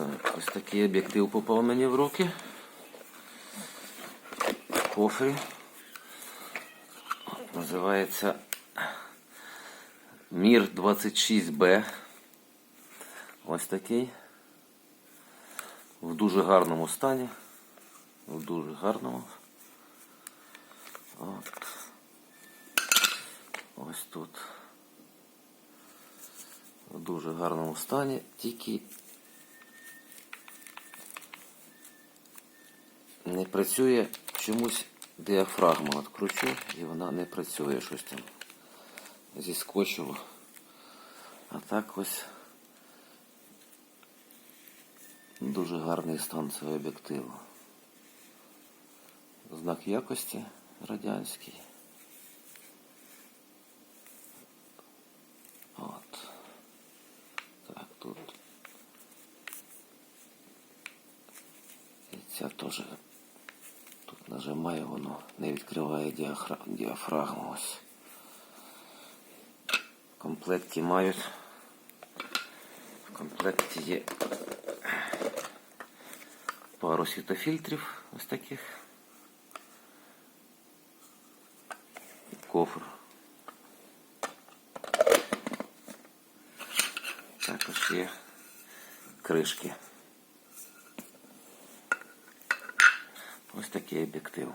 Так, ось такий об'єктив попав мені в руки. В кофрі. Називається Мір 26Б. Ось такий. В дуже гарному стані. В дуже гарному. От. Ось тут. В дуже гарному стані. Тільки не працює чомусь діафрагма. От кручу і вона не працює щось там. Зіскочило. А так ось дуже гарний стан цього об'єктиву. Знак якості радянський. От. Так, тут. І ця теж нажимаю, воно не відкриває діафра... діафрагму. Ось. В мають. В комплекті є пару світофільтрів ось таких. Кофр. Також є кришки. Ось такий об'єктив.